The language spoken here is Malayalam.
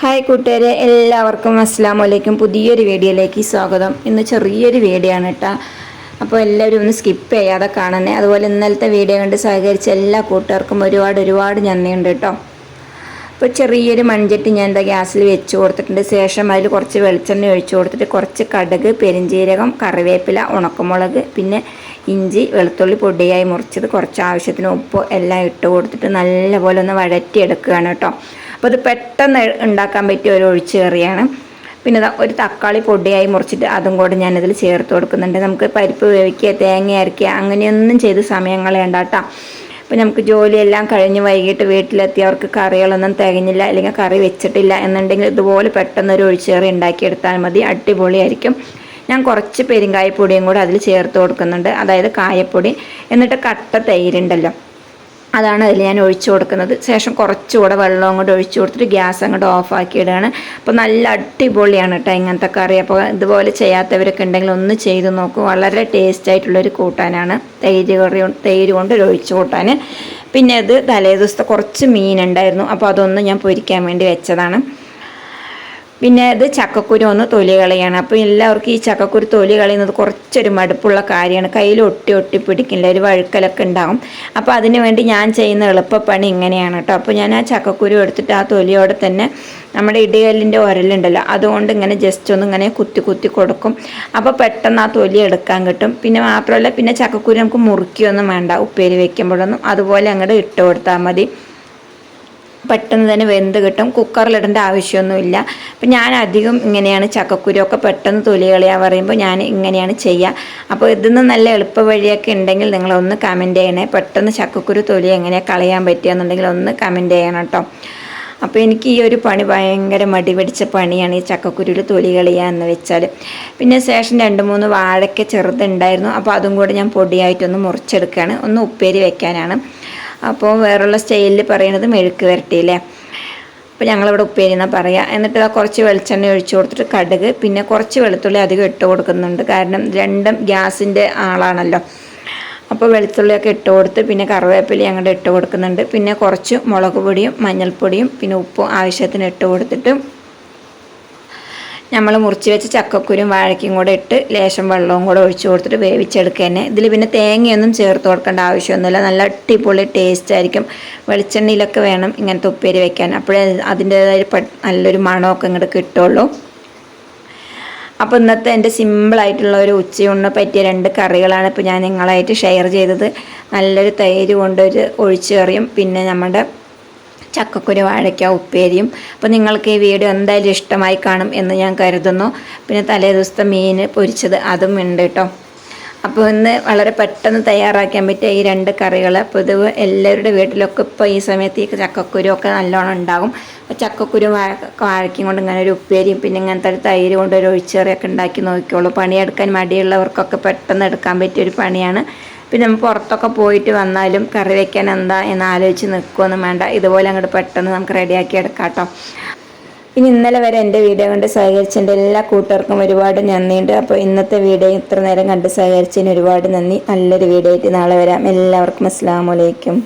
ഹായ് കൂട്ടുകാരെ. എല്ലാവർക്കും അസ്സാം വലൈക്കും പുതിയൊരു വീഡിയോയിലേക്ക് സ്വാഗതം. ഇന്ന് ചെറിയൊരു വീഡിയോ ആണ് കേട്ടോ അപ്പോൾ എല്ലാവരും ഒന്ന് സ്കിപ്പ് ചെയ്യാതെ കാണണേ. അതുപോലെ ഇന്നലത്തെ വീഡിയോ കണ്ട് സഹകരിച്ച എല്ലാ കൂട്ടുകാർക്കും ഒരുപാട് ഒരുപാട് നന്ദിയുണ്ട് കേട്ടോ അപ്പോൾ ചെറിയൊരു മൺചട്ടി ഞാൻ എന്താ ഗ്യാസിൽ വെച്ച് കൊടുത്തിട്ടുണ്ട്. ശേഷം അതിൽ കുറച്ച് വെളിച്ചെണ്ണ ഒഴിച്ചു കൊടുത്തിട്ട് കുറച്ച് കടുക് പെരിഞ്ചീരകം കറിവേപ്പില ഉണക്കമുളക് പിന്നെ ഇഞ്ചി വെളുത്തുള്ളി പൊടിയായി മുറിച്ചത് കുറച്ച് ആവശ്യത്തിന് ഉപ്പ് എല്ലാം ഇട്ട് കൊടുത്തിട്ട് നല്ലപോലെ ഒന്ന് വഴറ്റിയെടുക്കുകയാണ് കേട്ടോ അപ്പോൾ അത് പെട്ടെന്ന് ഉണ്ടാക്കാൻ പറ്റിയ ഒരു ഒഴിച്ചു കറിയാണ്. പിന്നെ ഒരു തക്കാളി പൊടിയായി മുറിച്ചിട്ട് അതും കൂടെ ഞാനതിൽ ചേർത്ത് കൊടുക്കുന്നുണ്ട്. നമുക്ക് പരിപ്പ് വേവിക്കുക തേങ്ങ അരയ്ക്കുക അങ്ങനെയൊന്നും ചെയ്ത് സമയം കളയണ്ട കേട്ടോ അപ്പോൾ നമുക്ക് ജോലിയെല്ലാം കഴിഞ്ഞ് വൈകിട്ട് വീട്ടിലെത്തി അവർക്ക് കറികളൊന്നും തികഞ്ഞില്ല അല്ലെങ്കിൽ കറി വെച്ചിട്ടില്ല എന്നുണ്ടെങ്കിൽ ഇതുപോലെ പെട്ടെന്ന് ഒരു ഒഴിച്ചേറി ഉണ്ടാക്കിയെടുത്താൽ മതി. അടിപൊളിയായിരിക്കും. ഞാൻ കുറച്ച് പെരുങ്കായപ്പൊടിയും കൂടെ അതിൽ ചേർത്ത് കൊടുക്കുന്നുണ്ട്. അതായത് കായപ്പൊടി. എന്നിട്ട് കട്ട തൈരുണ്ടല്ലോ. അതാണ് അതിൽ ഞാൻ ഒഴിച്ചു കൊടുക്കുന്നത്. ശേഷം കുറച്ചുകൂടെ വെള്ളം അങ്ങോട്ട് ഒഴിച്ചു കൊടുത്തിട്ട് ഗ്യാസ് അങ്ങോട്ട് ഓഫാക്കി ഇടുകയാണ് അപ്പോൾ നല്ല അടിപൊളിയാണ് കേട്ടോ ഇങ്ങനത്തെ കറി. അപ്പോൾ ഇതുപോലെ ചെയ്യാത്തവരൊക്കെ ഉണ്ടെങ്കിൽ ഒന്ന് ചെയ്ത് നോക്കും. വളരെ ടേസ്റ്റ് ആയിട്ടുള്ളൊരു കൂട്ടാനാണ്. തൈര് കറി തൈര് കൊണ്ട് ഒഴിച്ചു കൂട്ടാൻ. പിന്നെ അത് തലേ ദിവസത്തെ കുറച്ച് മീനുണ്ടായിരുന്നു അപ്പോൾ അതൊന്ന് ഞാൻ പൊരിക്കാൻ വേണ്ടി വെച്ചതാണ്. പിന്നെ ഇത് ചക്കക്കുരു ഒന്ന് തൊലി കളയാണ് അപ്പോൾ എല്ലാവർക്കും ഈ ചക്കക്കുരു തൊലി കളയുന്നത് കുറച്ചൊരു മടുപ്പുള്ള കാര്യമാണ്. കയ്യിൽ ഒട്ടി ഒട്ടി പിടിക്കില്ല ഒരു വഴുക്കലൊക്കെ ഉണ്ടാകും അപ്പോൾ അതിന് വേണ്ടി ഞാൻ ചെയ്യുന്ന എളുപ്പപ്പണി ഇങ്ങനെയാണ് കേട്ടോ. അപ്പോൾ ഞാൻ ആ ചക്കക്കുരു എടുത്തിട്ട് ആ തൊലിയോടെ തന്നെ നമ്മുടെ ഇടികല്ലിന്റെ ഉരലുണ്ടല്ലോ അതുകൊണ്ട് ഇങ്ങനെ ജസ്റ്റ് ഒന്ന് ഇങ്ങനെ കുത്തി കുത്തി കൊടുക്കും. അപ്പോൾ പെട്ടെന്ന് ആ തൊലി എടുക്കാൻ കിട്ടും. പിന്നെ മാത്രമല്ല പിന്നെ ചക്കക്കുരു നമുക്ക് മുറുക്കിയൊന്നും വേണ്ട ഉപ്പേരി വെക്കുമ്പോഴൊന്നും. അതുപോലെ അങ്ങോട്ട് ഇട്ട് കൊടുത്താൽ മതി. പെട്ടെന്ന് തന്നെ വെന്ത് കിട്ടും. കുക്കറിലിടേണ്ട ആവശ്യമൊന്നുമില്ല. അപ്പം ഞാൻ അധികം ഇങ്ങനെയാണ് ചക്കക്കുരുവൊക്കെ പെട്ടെന്ന് തൊലി കളയാൻ പറയുമ്പോൾ ഞാൻ ഇങ്ങനെയാണ് ചെയ്യുക അപ്പോൾ ഇതിന്ന് നല്ല എളുപ്പ വഴിയൊക്കെ ഉണ്ടെങ്കിൽ നിങ്ങളൊന്ന് കമന്റ് ചെയ്യണേ. പെട്ടെന്ന് ചക്കക്കുരു തൊലി എങ്ങനെയാണ് കളയാൻ പറ്റുകയെന്നുണ്ടെങ്കിൽ ഒന്ന് കമന്റ് ചെയ്യണം കേട്ടോ അപ്പോൾ എനിക്ക് ഈ ഒരു പണി ഭയങ്കര മടി പിടിച്ച പണിയാണ് ഈ ചക്കക്കുരുവിൽ തൊലി കളിയുക എന്ന് വെച്ചാൽ പിന്നെ ശേഷം രണ്ട് മൂന്ന് വാഴയ്ക്ക ചെറുതുണ്ടായിരുന്നു. അപ്പോൾ അതും കൂടെ ഞാൻ പൊടിയായിട്ടൊന്ന് മുറിച്ചെടുക്കുകയാണ് ഒന്ന് ഉപ്പേരി വെക്കാനാണ്. അപ്പോൾ വേറുള്ള സ്റ്റൈലിൽ പറയുന്നത് മെഴുക്ക് വരട്ടിയില്ലേ? അപ്പോൾ ഞങ്ങളിവിടെ ഉപ്പേരി എന്നാണ് പറയുക എന്നിട്ട് കുറച്ച് വെളിച്ചെണ്ണ ഒഴിച്ചു കൊടുത്തിട്ട് കടുക് പിന്നെ കുറച്ച് വെളുത്തുള്ളി അധികം ഇട്ട് കൊടുക്കുന്നുണ്ട്. കാരണം രണ്ടും ഗ്യാസിന്റെ ആളാണല്ലോ. അപ്പോൾ വെളുത്തുള്ളിയൊക്കെ ഇട്ട് കൊടുത്ത് പിന്നെ കറിവേപ്പില അങ്ങോട്ട് ഇട്ട് കൊടുക്കുന്നുണ്ട്. പിന്നെ കുറച്ച് മുളക് പൊടിയും മഞ്ഞൾപ്പൊടിയും പിന്നെ ഉപ്പും ആവശ്യത്തിന് ഇട്ട് കൊടുത്തിട്ട് നമ്മൾ മുറിച്ച് വെച്ച ചക്കക്കുരും വാഴയ്ക്കും കൂടെ ഇട്ട് ലേശം വെള്ളവും കൂടെ ഒഴിച്ചു കൊടുത്തിട്ട് വേവിച്ചെടുക്കുക തന്നെ. ഇതിൽ പിന്നെ തേങ്ങയൊന്നും ചേർത്ത് കൊടുക്കേണ്ട ആവശ്യമൊന്നുമില്ല. നല്ല അടിപൊളി ടേസ്റ്റ് ആയിരിക്കും. വെളിച്ചെണ്ണയിലൊക്കെ വേണം ഇങ്ങനത്തെ ഉപ്പേരി വെക്കാൻ. അപ്പോഴേ അതിന്റേതായ നല്ലൊരു മണമൊക്കെ ഇങ്ങോട്ട് കിട്ടുള്ളൂ. അപ്പോൾ ഇന്നത്തെ എന്റെ സിമ്പിളായിട്ടുള്ള ഒരു ഉച്ചയൂണിന് പറ്റിയ രണ്ട് കറികളാണ് ഇപ്പോൾ ഞാൻ നിങ്ങളായിട്ട് ഷെയർ ചെയ്തത്. നല്ലൊരു തൈര് കൊണ്ടൊരു ഒഴിച്ചു കറിയും. പിന്നെ നമ്മുടെ ചക്കക്കുരു വാഴയ്ക്ക ഉപ്പേരിയും. അപ്പോൾ നിങ്ങൾക്ക് ഈ വീഡിയോ എന്തായാലും ഇഷ്ടമായി കാണും എന്ന് ഞാൻ കരുതുന്നു. പിന്നെ തലേ ദിവസത്തെ മീൻ പൊരിച്ചത് അതും ഉണ്ട് കേട്ടോ അപ്പോൾ ഇന്ന് വളരെ പെട്ടെന്ന് തയ്യാറാക്കാൻ പറ്റിയ ഈ രണ്ട് കറികൾ ഇത് എല്ലാവരുടെ വീട്ടിലൊക്കെ ഇപ്പോൾ ഈ സമയത്ത് ഈ ചക്കക്കുരു ഒക്കെ നല്ലോണം ഉണ്ടാകും. അപ്പോൾ ചക്കക്കുരു വാഴ വാഴയ്ക്കും കൊണ്ട് ഇങ്ങനെ ഒരു ഉപ്പേരിയും പിന്നെ ഇങ്ങനത്തെ ഒരു തൈര് കൊണ്ട് ഒരു ഒഴിച്ചേറിയൊക്കെ ഉണ്ടാക്കി നോക്കിക്കോളൂ. പണിയെടുക്കാൻ മടിയുള്ളവർക്കൊക്കെ പെട്ടെന്ന് എടുക്കാൻ പറ്റിയ ഒരു പണിയാണ്. പിന്നെ നമ്മൾ പുറത്തൊക്കെ പോയിട്ട് വന്നാലും കറി വെക്കാൻ എന്താ എന്ന് ആലോചിച്ച് നിൽക്കുകയൊന്നും വേണ്ട. ഇതുപോലെ അങ്ങോട്ട് പെട്ടെന്ന് നമുക്ക് റെഡിയാക്കി എടുക്കാം കേട്ടോ ഇനി ഇന്നലെ വരെ എന്റെ വീഡിയോ കണ്ട് സഹകരിച്ച എന്റെ എല്ലാ കൂട്ടുകാർക്കും ഒരുപാട് നന്ദിയുണ്ട്. അപ്പോൾ ഇന്നത്തെ വീഡിയോ ഇത്ര നേരം കണ്ട് സഹകരിച്ചതിന് ഒരുപാട് നന്ദി. നല്ലൊരു വീഡിയോ ആയിട്ട് നാളെ വരാം. എല്ലാവർക്കും അസ്സാം വലൈക്കും